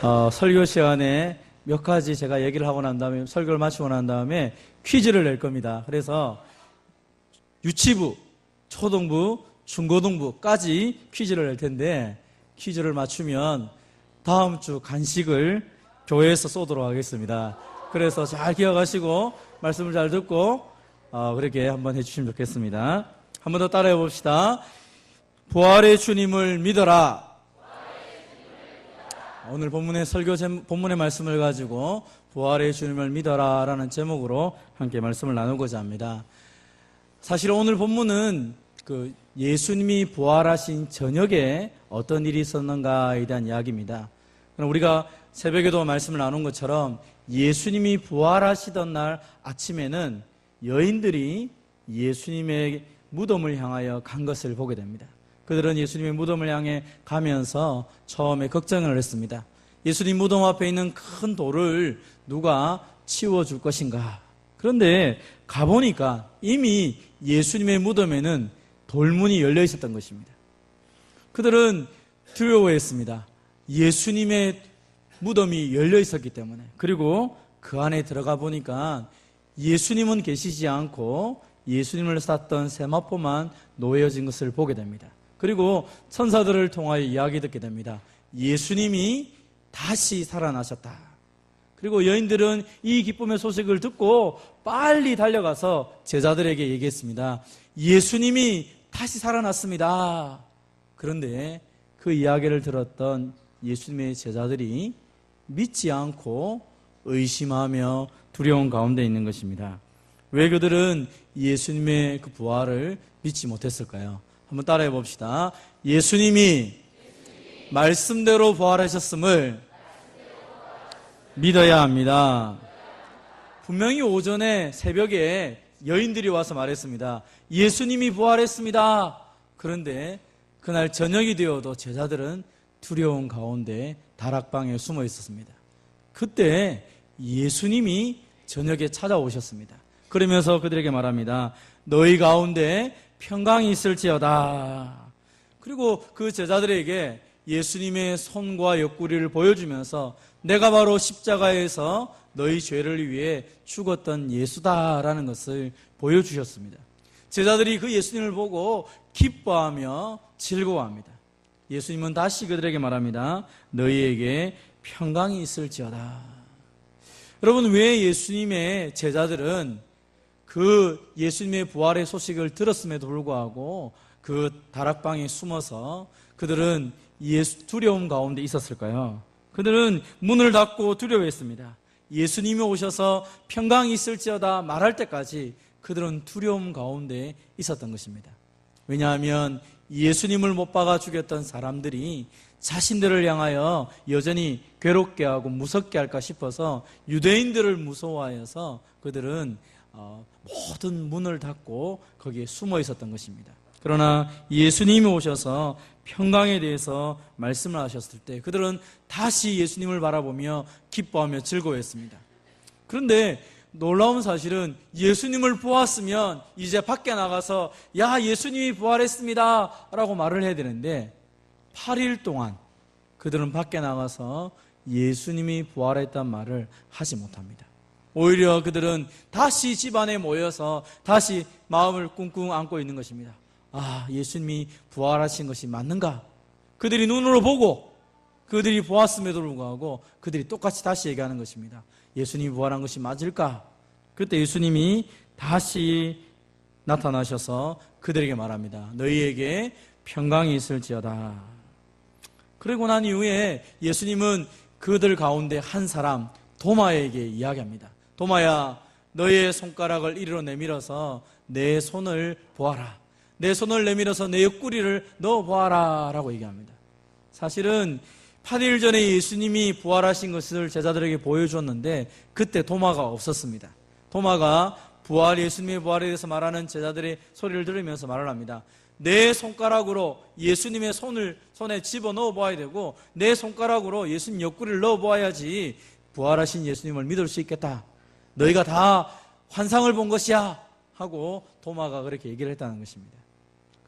어, 설교 시간에 몇 가지 제가 얘기를 하고 난 다음에 설교를 마치고 난 다음에 퀴즈를 낼 겁니다. 그래서 유치부, 초등부, 중고등부까지 퀴즈를 낼 텐데 퀴즈를 맞추면 다음 주 간식을 교회에서 쏘도록 하겠습니다. 그래서 잘 기억하시고 말씀을 잘 듣고 어, 그렇게 한번 해주시면 좋겠습니다. 한번 더 따라해 봅시다. 부활의 주님을 믿어라. 오늘 본문의 설교 제- 본문의 말씀을 가지고 부활의 주님을 믿어라라는 제목으로 함께 말씀을 나누고자 합니다. 사실 오늘 본문은 그 예수님이 부활하신 저녁에 어떤 일이 있었는가에 대한 이야기입니다. 그럼 우리가 새벽에도 말씀을 나눈 것처럼 예수님이 부활하시던 날 아침에는 여인들이 예수님의 무덤을 향하여 간 것을 보게 됩니다. 그들은 예수님의 무덤을 향해 가면서 처음에 걱정을 했습니다. 예수님 무덤 앞에 있는 큰 돌을 누가 치워줄 것인가? 그런데 가보니까 이미 예수님의 무덤에는 돌문이 열려 있었던 것입니다. 그들은 두려워했습니다. 예수님의 무덤이 열려 있었기 때문에. 그리고 그 안에 들어가 보니까 예수님은 계시지 않고 예수님을 쌌던 세마포만 놓여진 것을 보게 됩니다. 그리고 천사들을 통하여 이야기 듣게 됩니다. 예수님이 다시 살아나셨다. 그리고 여인들은 이 기쁨의 소식을 듣고 빨리 달려가서 제자들에게 얘기했습니다. 예수님이 다시 살아났습니다. 그런데 그 이야기를 들었던 예수님의 제자들이 믿지 않고 의심하며 두려운 가운데 있는 것입니다. 왜 그들은 예수님의 그 부활을 믿지 못했을까요? 한번 따라해 봅시다. 예수님이 말씀대로 부활하셨음을 믿어야 합니다. 분명히 오전에 새벽에 여인들이 와서 말했습니다. 예수님이 부활했습니다. 그런데 그날 저녁이 되어도 제자들은 두려운 가운데 다락방에 숨어 있었습니다. 그때 예수님이 저녁에 찾아오셨습니다. 그러면서 그들에게 말합니다. 너희 가운데 평강이 있을지어다. 그리고 그 제자들에게 예수님의 손과 옆구리를 보여주면서 내가 바로 십자가에서 너희 죄를 위해 죽었던 예수다라는 것을 보여주셨습니다. 제자들이 그 예수님을 보고 기뻐하며 즐거워합니다. 예수님은 다시 그들에게 말합니다. 너희에게 평강이 있을지어다. 여러분, 왜 예수님의 제자들은 그 예수님의 부활의 소식을 들었음에도 불구하고 그 다락방에 숨어서 그들은 예수 두려움 가운데 있었을까요? 그들은 문을 닫고 두려워했습니다. 예수님이 오셔서 평강이 있을지어다 말할 때까지 그들은 두려움 가운데 있었던 것입니다. 왜냐하면 예수님을 못 박아 죽였던 사람들이 자신들을 향하여 여전히 괴롭게 하고 무섭게 할까 싶어서 유대인들을 무서워하여서 그들은 어, 모든 문을 닫고 거기에 숨어 있었던 것입니다. 그러나 예수님이 오셔서 평강에 대해서 말씀을 하셨을 때 그들은 다시 예수님을 바라보며 기뻐하며 즐거워했습니다. 그런데 놀라운 사실은 예수님을 보았으면 이제 밖에 나가서 야 예수님이 부활했습니다 라고 말을 해야 되는데 8일 동안 그들은 밖에 나가서 예수님이 부활했단 말을 하지 못합니다. 오히려 그들은 다시 집안에 모여서 다시 마음을 꿍꿍 안고 있는 것입니다. 아, 예수님이 부활하신 것이 맞는가? 그들이 눈으로 보고 그들이 보았음에도 불구하고 그들이 똑같이 다시 얘기하는 것입니다. 예수님이 부활한 것이 맞을까? 그때 예수님이 다시 나타나셔서 그들에게 말합니다. 너희에게 평강이 있을지어다. 그리고 난 이후에 예수님은 그들 가운데 한 사람 도마에게 이야기합니다. 도마야, 너의 손가락을 이리로 내밀어서 내 손을 보아라. 내 손을 내밀어서 내 옆구리를 넣어 보아라. 라고 얘기합니다. 사실은 8일 전에 예수님이 부활하신 것을 제자들에게 보여주었는데 그때 도마가 없었습니다. 도마가 부활, 예수님의 부활에 대해서 말하는 제자들의 소리를 들으면서 말을 합니다. 내 손가락으로 예수님의 손을 손에 집어 넣어 보아야 되고 내 손가락으로 예수님 옆구리를 넣어 보아야지 부활하신 예수님을 믿을 수 있겠다. 너희가 다 환상을 본 것이야 하고 도마가 그렇게 얘기를 했다는 것입니다.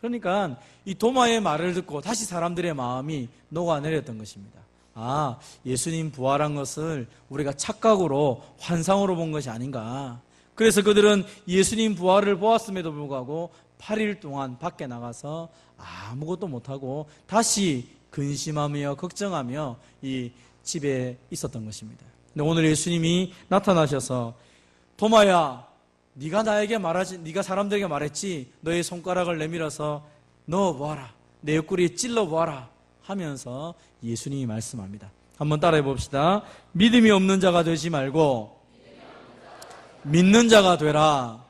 그러니까 이 도마의 말을 듣고 다시 사람들의 마음이 녹아내렸던 것입니다. 아, 예수님 부활한 것을 우리가 착각으로 환상으로 본 것이 아닌가. 그래서 그들은 예수님 부활을 보았음에도 불구하고 8일 동안 밖에 나가서 아무것도 못하고 다시 근심하며 걱정하며 이 집에 있었던 것입니다. 근데 오늘 예수님이 나타나셔서 도마야, 네가 나에게 말하지, 네가 사람들에게 말했지. 너의 손가락을 내밀어서 넣어 보아라. 내 옆구리에 찔러 보아라. 하면서 예수님이 말씀합니다. 한번 따라해 봅시다. 믿음이 없는 자가 되지 말고 믿는 자가 되라.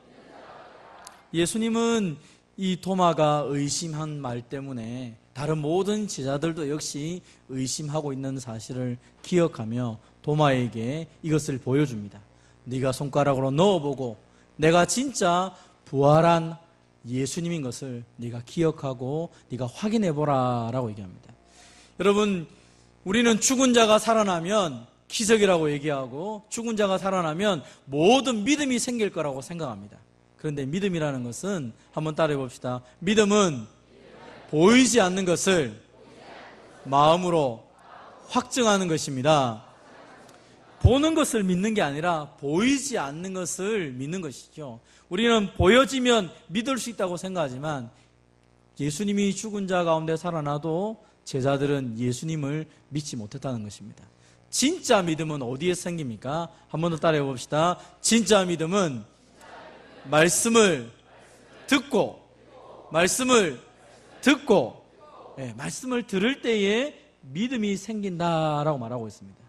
예수님은 이 도마가 의심한 말 때문에 다른 모든 제자들도 역시 의심하고 있는 사실을 기억하며 도마에게 이것을 보여줍니다. 네가 손가락으로 넣어보고 내가 진짜 부활한 예수님인 것을 네가 기억하고 네가 확인해 보라라고 얘기합니다. 여러분 우리는 죽은 자가 살아나면 기적이라고 얘기하고 죽은 자가 살아나면 모든 믿음이 생길 거라고 생각합니다. 그런데 믿음이라는 것은 한번 따라해 봅시다. 믿음은 보이지 않는 것을 마음으로 확증하는 것입니다. 보는 것을 믿는 게 아니라 보이지 않는 것을 믿는 것이죠. 우리는 보여지면 믿을 수 있다고 생각하지만 예수님이 죽은 자 가운데 살아나도 제자들은 예수님을 믿지 못했다는 것입니다. 진짜 믿음은 어디에 생깁니까? 한 번 더 따라해 봅시다. 진짜 믿음은 말씀을 듣고 말씀을 듣고 예, 말씀을 들을 때에 믿음이 생긴다라고 말하고 있습니다.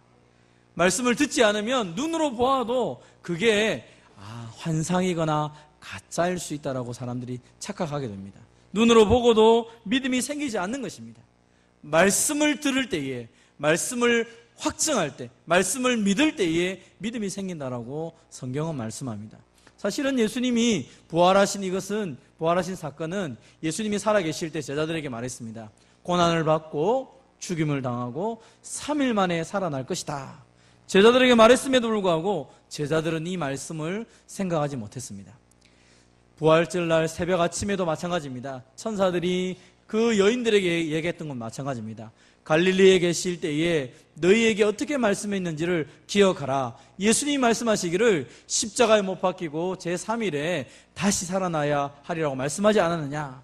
말씀을 듣지 않으면 눈으로 보아도 그게 아, 환상이거나 가짜일 수 있다라고 사람들이 착각하게 됩니다. 눈으로 보고도 믿음이 생기지 않는 것입니다. 말씀을 들을 때에 말씀을 확증할 때, 말씀을 믿을 때에 믿음이 생긴다라고 성경은 말씀합니다. 사실은 예수님이 부활하신 이것은 부활하신 사건은 예수님이 살아계실 때 제자들에게 말했습니다. 고난을 받고 죽임을 당하고 3일 만에 살아날 것이다. 제자들에게 말했음에도 불구하고 제자들은 이 말씀을 생각하지 못했습니다. 부활절 날 새벽 아침에도 마찬가지입니다. 천사들이 그 여인들에게 얘기했던 건 마찬가지입니다. 갈릴리에 계실 때에 너희에게 어떻게 말씀했는지를 기억하라. 예수님이 말씀하시기를 십자가에 못 박히고 제3일에 다시 살아나야 하리라고 말씀하지 않았느냐.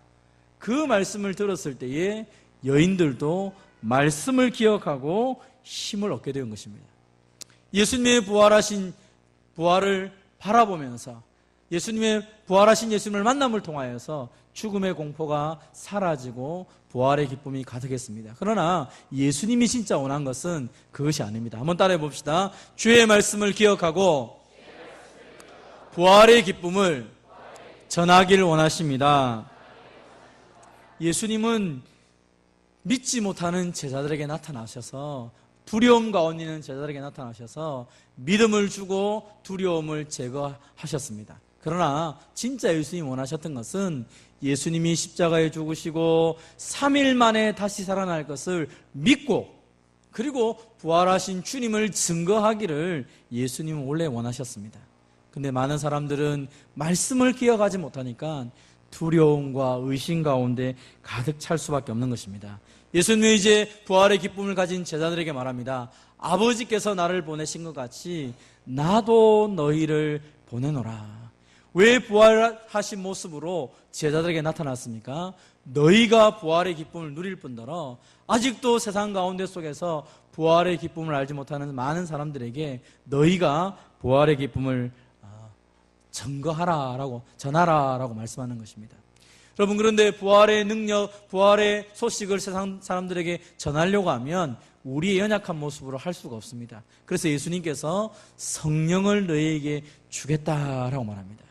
그 말씀을 들었을 때에 여인들도 말씀을 기억하고 힘을 얻게 된 것입니다. 예수님의 부활하신 부활을 바라보면서 예수님의 부활하신 예수님을 만남을 통하여서 죽음의 공포가 사라지고 부활의 기쁨이 가득했습니다. 그러나 예수님이 진짜 원한 것은 그것이 아닙니다. 한번 따라해 봅시다. 주의 말씀을 기억하고 부활의 기쁨을 전하기를 원하십니다. 예수님은 믿지 못하는 제자들에게 나타나셔서 두려움 가운데 있는 제자들에게 나타나셔서 믿음을 주고 두려움을 제거하셨습니다. 그러나 진짜 예수님이 원하셨던 것은 예수님이 십자가에 죽으시고 3일 만에 다시 살아날 것을 믿고 그리고 부활하신 주님을 증거하기를 예수님은 원래 원하셨습니다. 근데 많은 사람들은 말씀을 기억하지 못하니까 두려움과 의심 가운데 가득 찰 수밖에 없는 것입니다. 예수님이 이제 부활의 기쁨을 가진 제자들에게 말합니다. 아버지께서 나를 보내신 것 같이 나도 너희를 보내노라. 왜 부활하신 모습으로 제자들에게 나타났습니까? 너희가 부활의 기쁨을 누릴 뿐더러 아직도 세상 가운데 속에서 부활의 기쁨을 알지 못하는 많은 사람들에게 너희가 부활의 기쁨을 아, 증거하라라고 전하라라고 말씀하는 것입니다. 여러분 그런데 부활의 능력, 부활의 소식을 세상 사람들에게 전하려고 하면 우리의 연약한 모습으로 할 수가 없습니다. 그래서 예수님께서 성령을 너희에게 주겠다라고 말합니다.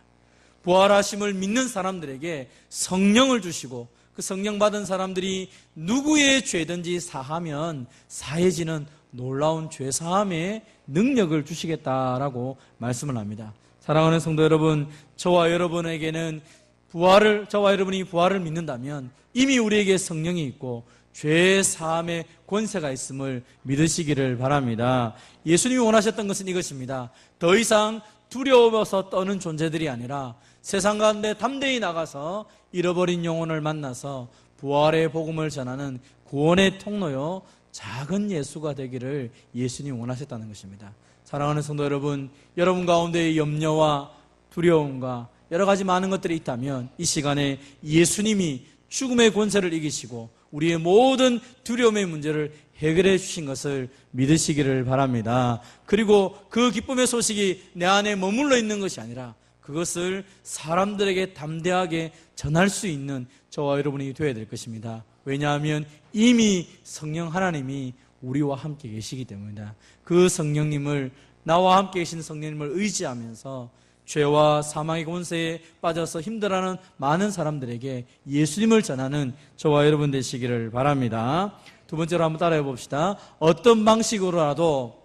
부활하심을 믿는 사람들에게 성령을 주시고 그 성령 받은 사람들이 누구의 죄든지 사하면 사해지는 놀라운 죄 사함의 능력을 주시겠다라고 말씀을 합니다. 사랑하는 성도 여러분, 저와 여러분에게는 부활을 저와 여러분이 부활을 믿는다면 이미 우리에게 성령이 있고 죄 사함의 권세가 있음을 믿으시기를 바랍니다. 예수님이 원하셨던 것은 이것입니다. 더 이상 두려워서 떠는 존재들이 아니라 세상 가운데 담대히 나가서 잃어버린 영혼을 만나서 부활의 복음을 전하는 구원의 통로요 작은 예수가 되기를 예수님이 원하셨다는 것입니다. 사랑하는 성도 여러분, 여러분 가운데의 염려와 두려움과 여러 가지 많은 것들이 있다면 이 시간에 예수님이 죽음의 권세를 이기시고 우리의 모든 두려움의 문제를 해결해 주신 것을 믿으시기를 바랍니다. 그리고 그 기쁨의 소식이 내 안에 머물러 있는 것이 아니라 그것을 사람들에게 담대하게 전할 수 있는 저와 여러분이 되어야 될 것입니다. 왜냐하면 이미 성령 하나님이 우리와 함께 계시기 때문이다. 그 성령님을 나와 함께 계신 성령님을 의지하면서 죄와 사망의 권세에 빠져서 힘들어하는 많은 사람들에게 예수님을 전하는 저와 여러분 되시기를 바랍니다. 두 번째로 한번 따라해 봅시다. 어떤 방식으로라도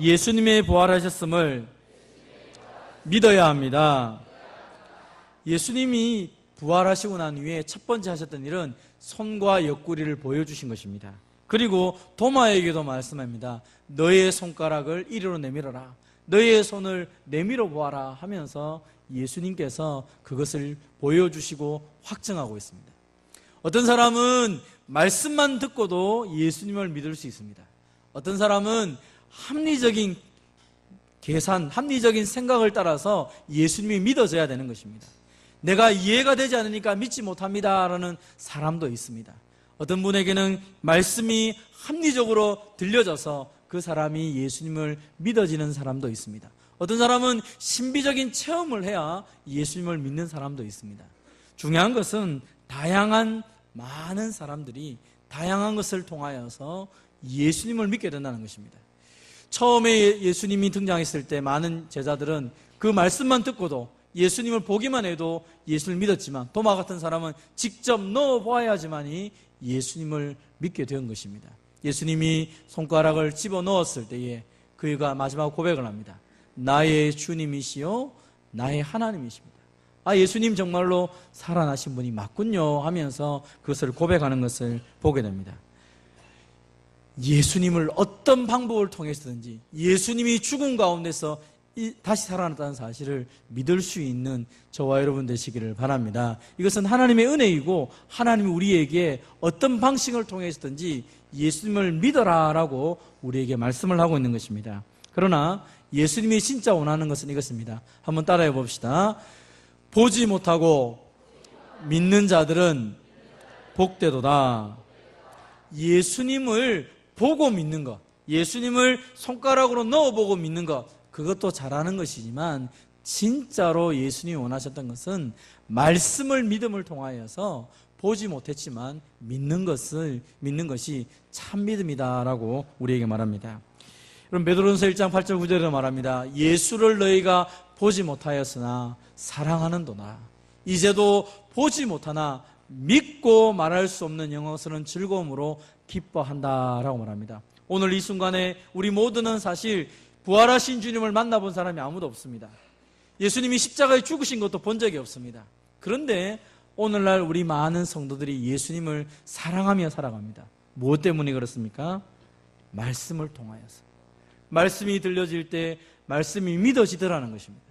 예수님의 부활하셨음을 믿어야 합니다. 예수님이 부활하시고 난 후에 첫 번째 하셨던 일은 손과 옆구리를 보여주신 것입니다. 그리고 도마에게도 말씀합니다. 너의 손가락을 이리로 내밀어라. 너의 손을 내밀어 보아라 하면서 예수님께서 그것을 보여주시고 확증하고 있습니다. 어떤 사람은 말씀만 듣고도 예수님을 믿을 수 있습니다. 어떤 사람은 합리적인 계산, 합리적인 생각을 따라서 예수님이 믿어져야 되는 것입니다. 내가 이해가 되지 않으니까 믿지 못합니다라는 사람도 있습니다. 어떤 분에게는 말씀이 합리적으로 들려져서 그 사람이 예수님을 믿어지는 사람도 있습니다. 어떤 사람은 신비적인 체험을 해야 예수님을 믿는 사람도 있습니다. 중요한 것은 다양한 많은 사람들이 다양한 것을 통하여서 예수님을 믿게 된다는 것입니다. 처음에 예수님이 등장했을 때 많은 제자들은 그 말씀만 듣고도 예수님을 보기만 해도 예수를 믿었지만 도마 같은 사람은 직접 넣어 보아야지만이 예수님을 믿게 된 것입니다. 예수님이 손가락을 집어 넣었을 때에 그가 마지막 고백을 합니다. 나의 주님이시요 나의 하나님이십니다. 아 예수님 정말로 살아나신 분이 맞군요 하면서 그것을 고백하는 것을 보게 됩니다. 예수님을 어떤 방법을 통해서든지 예수님이 죽은 가운데서 다시 살아났다는 사실을 믿을 수 있는 저와 여러분 되시기를 바랍니다. 이것은 하나님의 은혜이고 하나님이 우리에게 어떤 방식을 통해서든지 예수님을 믿어라라고 우리에게 말씀을 하고 있는 것입니다. 그러나 예수님이 진짜 원하는 것은 이것입니다. 한번 따라해 봅시다. 보지 못하고 믿는 자들은 복되도다. 예수님을 보고 믿는 것, 예수님을 손가락으로 넣어보고 믿는 것, 그것도 잘하는 것이지만 진짜로 예수님이 원하셨던 것은 말씀을 믿음을 통하여서 보지 못했지만 믿는 것을 믿는 것이 참 믿음이다라고 우리에게 말합니다. 그럼 베드로전서 1장 8절 9절에 말합니다. 예수를 너희가 보지 못하였으나 사랑하는도나 이제도 보지 못하나 믿고 말할 수 없는 영광스러운 즐거움으로 기뻐한다라고 말합니다. 오늘 이 순간에 우리 모두는 사실 부활하신 주님을 만나본 사람이 아무도 없습니다. 예수님이 십자가에 죽으신 것도 본 적이 없습니다. 그런데 오늘날 우리 많은 성도들이 예수님을 사랑하며 살아갑니다. 무엇 때문에 그렇습니까? 말씀을 통하여서. 말씀이 들려질 때 말씀이 믿어지더라는 것입니다.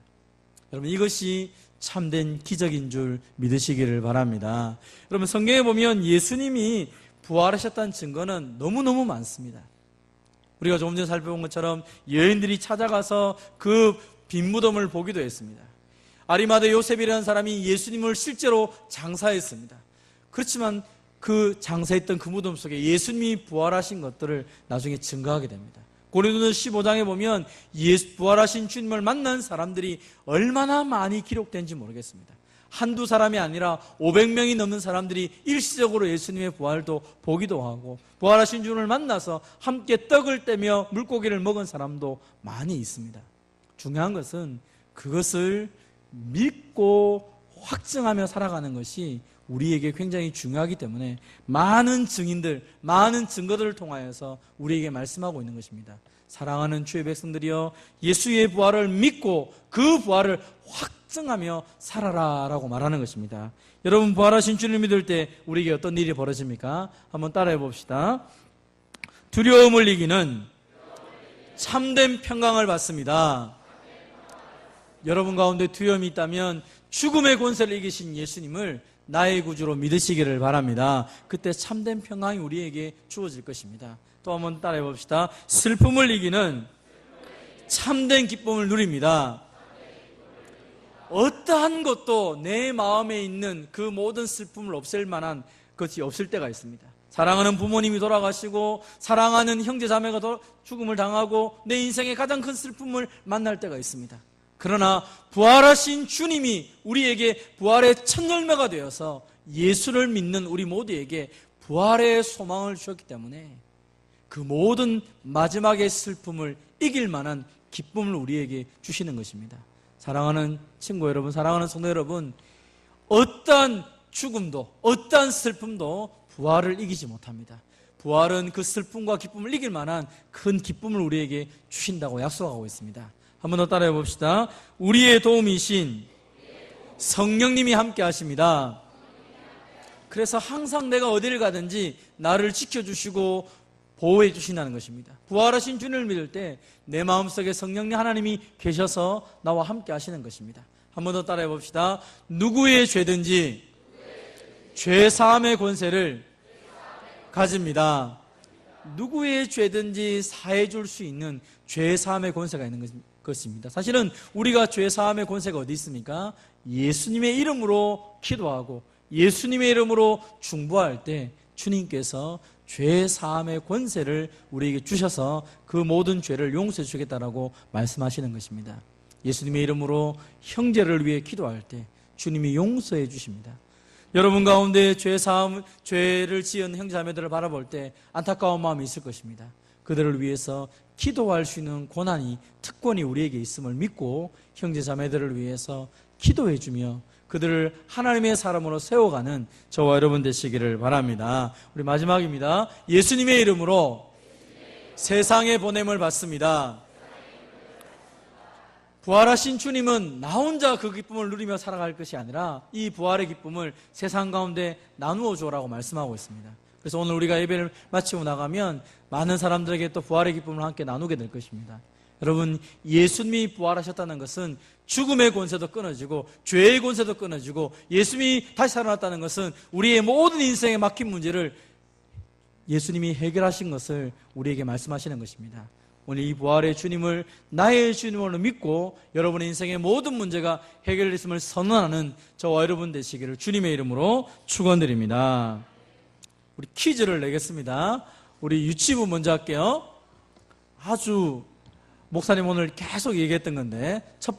여러분 이것이 참된 기적인 줄 믿으시기를 바랍니다. 여러분 성경에 보면 예수님이 부활하셨다는 증거는 너무너무 많습니다. 우리가 조금 전에 살펴본 것처럼 여인들이 찾아가서 그 빈 무덤을 보기도 했습니다. 아리마드 요셉이라는 사람이 예수님을 실제로 장사했습니다. 그렇지만 그 장사했던 그 무덤 속에 예수님이 부활하신 것들을 나중에 증거하게 됩니다. 고린도전 15장에 보면 예수 부활하신 주님을 만난 사람들이 얼마나 많이 기록된지 모르겠습니다. 한두 사람이 아니라 500명이 넘는 사람들이 일시적으로 예수님의 부활도 보기도 하고 부활하신 주님을 만나서 함께 떡을 떼며 물고기를 먹은 사람도 많이 있습니다. 중요한 것은 그것을 믿고 확증하며 살아가는 것이 우리에게 굉장히 중요하기 때문에 많은 증인들, 많은 증거들을 통하여서 우리에게 말씀하고 있는 것입니다. 사랑하는 주의 백성들이여 예수의 부활을 믿고 그 부활을 확 증하며 살아라 라고 말하는 것입니다. 여러분 부활하 신 주를 믿을 때 우리에게 어떤 일이 벌어집니까? 한번 따라해 봅시다. 두려움을 이기는 참된 평강을 받습니다. 여러분 가운데 두려움이 있다면 죽음의 권세를 이기신 예수님을 나의 구주로 믿으시기를 바랍니다. 그때 참된 평강이 우리에게 주어질 것입니다. 또 한번 따라해 봅시다. 슬픔을 이기는 참된 기쁨을 누립니다. 어떠한 것도 내 마음에 있는 그 모든 슬픔을 없앨 만한 것이 없을 때가 있습니다. 사랑하는 부모님이 돌아가시고 사랑하는 형제 자매가 도- 죽음을 당하고 내 인생의 가장 큰 슬픔을 만날 때가 있습니다. 그러나 부활하신 주님이 우리에게 부활의 첫 열매가 되어서 예수를 믿는 우리 모두에게 부활의 소망을 주셨기 때문에 그 모든 마지막의 슬픔을 이길 만한 기쁨을 우리에게 주시는 것입니다. 사랑하는 친구 여러분, 사랑하는 성도 여러분, 어떠한 죽음도, 어떠한 슬픔도 부활을 이기지 못합니다. 부활은 그 슬픔과 기쁨을 이길 만한 큰 기쁨을 우리에게 주신다고 약속하고 있습니다. 한번 더 따라해 봅시다. 우리의 도움이신 성령님이 함께 하십니다. 그래서 항상 내가 어디를 가든지 나를 지켜주시고 보호해 주신다는 것입니다. 부활하신 주님을 믿을 때 내 마음속에 성령님 하나님이 계셔서 나와 함께 하시는 것입니다. 한 번 더 따라해 봅시다. 누구의 죄든지 죄 사함의 권세를 가집니다. 누구의 죄든지 사해 줄 수 있는 죄 사함의 권세가 있는 것- 것입니다. 사실은 우리가 죄 사함의 권세가 어디 있습니까? 예수님의 이름으로 기도하고 예수님의 이름으로 중보할 때 주님께서 죄 사함의 권세를 우리에게 주셔서 그 모든 죄를 용서해 주겠다라고 말씀하시는 것입니다. 예수님의 이름으로 형제를 위해 기도할 때 주님이 용서해 주십니다. 여러분 가운데 죄 사함, 죄를 지은 형제자매들을 바라볼 때 안타까운 마음이 있을 것입니다. 그들을 위해서 기도할 수 있는 고난이 특권이 우리에게 있음을 믿고 형제자매들을 위해서 기도해 주며 그들을 하나님의 사람으로 세워가는 저와 여러분 되시기를 바랍니다. 우리 마지막입니다. 예수님의 이름으로 세상에 보냄을 받습니다. 부활하신 주님은 나 혼자 그 기쁨을 누리며 살아갈 것이 아니라 이 부활의 기쁨을 세상 가운데 나누어 주라고 말씀하고 있습니다. 그래서 오늘 우리가 예배를 마치고 나가면 많은 사람들에게 또 부활의 기쁨을 함께 나누게 될 것입니다. 여러분, 예수님이 부활하셨다는 것은 죽음의 권세도 끊어지고 죄의 권세도 끊어지고 예수님이 다시 살아났다는 것은 우리의 모든 인생에 막힌 문제를 예수님이 해결하신 것을 우리에게 말씀하시는 것입니다. 오늘 이 부활의 주님을 나의 주님으로 믿고 여러분의 인생의 모든 문제가 해결됐음을 선언하는 저와 여러분 되시기를 주님의 이름으로 축원드립니다. 우리 퀴즈를 내겠습니다. 우리 유치부 먼저 할게요. 아주 목사님 오늘 계속 얘기했던 건데 첫